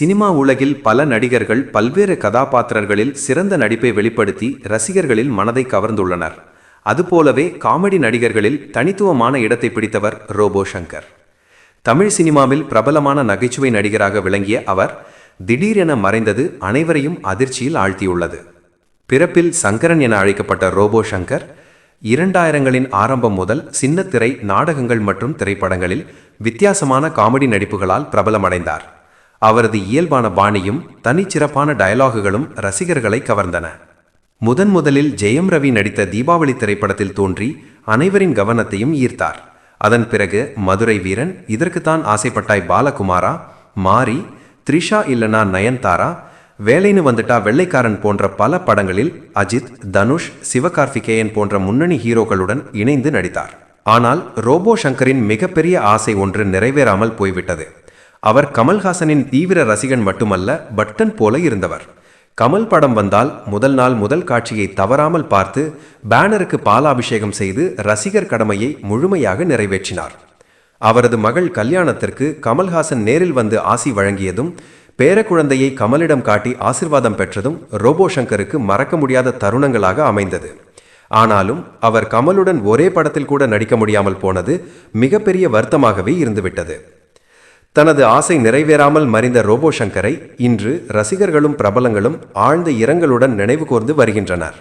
Cinema உலகில் பல நடிகர்கள் பல்வேறு கதாபாத்திரங்களில் சிறந்த நடிப்பை வெளிப்படுத்தி ரசிகர்களில் மனதை கவர்ந்துள்ளனர். அதுபோலவே காமெடி நடிகர்களில் தனித்துவமான இடத்தை பிடித்தவர் ரோபோ சங்கர். தமிழ் சினிமாவில் பிரபலமான நகைச்சுவை நடிகராக விளங்கிய அவர் திடீரென மறைந்தது அனைவரையும் அதிர்ச்சியில் ஆழ்த்தியுள்ளது. பிறப்பில் சங்கரன் என அழைக்கப்பட்ட ரோபோ சங்கர் இரண்டாயிரங்களின் ஆரம்பம் முதல் சின்னத்திரை நாடகங்கள் மற்றும் திரைப்படங்களில் வித்தியாசமான காமெடி நடிப்புகளால் பிரபலமடைந்தார். அவரது இயல்பான பாணியும் தனிச்சிறப்பான டயலாகுகளும் ரசிகர்களை கவர்ந்தன. முதன் முதலில் ஜெயம் ரவி நடித்த தீபாவளி திரைப்படத்தில் தோன்றி அனைவரின் கவனத்தையும் ஈர்த்தார். அதன் பிறகு மதுரை வீரன் இதற்குத்தான் ஆசைப்பட்டாய் பாலகுமாரா மாரி த்ரிஷா இல்லனா நயன்தாரா வேலைன்னு வந்துட்டா வெள்ளைக்காரன் போன்ற பல படங்களில் அஜித் தனுஷ் சிவகார்த்திகேயன் போன்ற முன்னணி ஹீரோக்களுடன் இணைந்து நடித்தார். ஆனால் ரோபோ சங்கரின் மிகப்பெரிய ஆசை ஒன்று நிறைவேறாமல் போய்விட்டது. அவர் கமல்ஹாசனின் தீவிர ரசிகன் மட்டுமல்ல பட்டன் போல இருந்தவர். கமல் படம் வந்தால் முதல் நாள் முதல் காட்சியை தவறாமல் பார்த்து பேனருக்கு பாலாபிஷேகம் செய்து ரசிகர் கடமையை முழுமையாக நிறைவேற்றினார். அவரது மகள் கல்யாணத்திற்கு கமல்ஹாசன் நேரில் வந்து ஆசி வழங்கியதும் பேரக்குழந்தையை கமலிடம் காட்டி ஆசிர்வாதம் பெற்றதும் ரோபோ சங்கருக்கு மறக்க முடியாத தருணங்களாக அமைந்தது. ஆனாலும் அவர் கமலுடன் ஒரே படத்தில் கூட நடிக்க முடியாமல் போனது மிகப்பெரிய வருத்தமாகவே இருந்துவிட்டது. தனது ஆசை நிறைவேறாமல் மறைந்த ரோபோ சங்கரை இன்று ரசிகர்களும் பிரபலங்களும் ஆழ்ந்த இரங்கலுடன் நினைவு கூர்ந்து வருகின்றனர்.